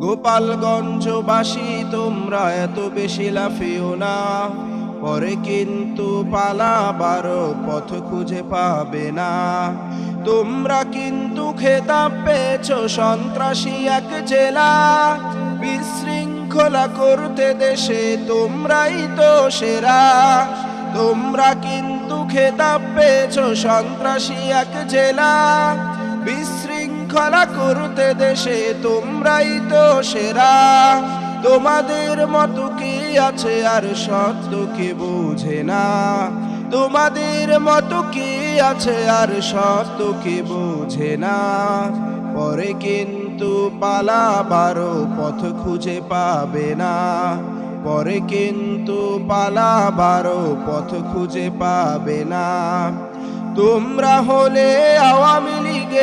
গোপালগঞ্জবাসী তোমরা এত বেশি লাফিও না। পরে কিন্তু পালাবার পথ খুঁজে পাবে না। তোমরা কিন্তু খেতাব পেয়েছ, সন্ত্রাসী এক জেলা। বিশৃঙ্খলা করতে দেশে তোমরাই তো সেরা। তোমরা কিন্তু খেতাব পেয়েছ, সন্ত্রাসী এক জেলা। বিশৃঙ্খলা করতে দেশে, তোমরাই তো সেরা। তোমাদের মতো কি আছে আর সত্য কি বুঝে না। তোমাদের মতো কি আছে আর সত্য কি বুঝে না। পরে কিন্তু পালাবারও পথ খুঁজে পাবে না। পরে কিন্তু পালাবারও পথ খুঁজে পাবে না। তোমরা হলে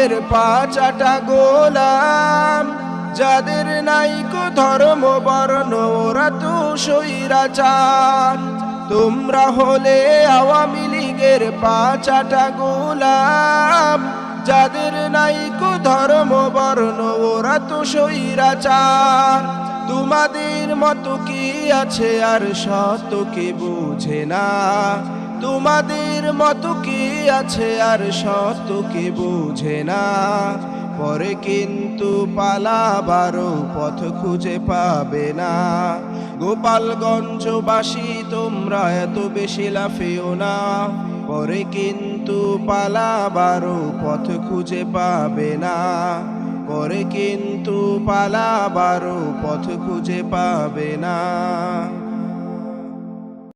লীগের পাঁচাটা গোলাম, যাদের নাইকো ধর্ম, বর্ণ, ওরা তো সৈরাচার তোমরা হলে আওয়ামী লীগের পাঁচাটা গোলাম, যাদের নাইকো ধর্ম, বর্ণ, ওরা তো সৈরাচার তোমাদের মতো কি আছে আর সত কি বুঝে না? তোমাদের মতো কি আছে আর সত কি বুঝে না। পরে কিন্তু পালাবারও পথ খুঁজে পাবে না। গোপালগঞ্জবাসী তোমরা এত বেশি লাফেও না। পরে কিন্তু পালাবারও পথ খুঁজে পাবে না। পরে কিন্তু পালাবারও পথ খুঁজে পাবে না।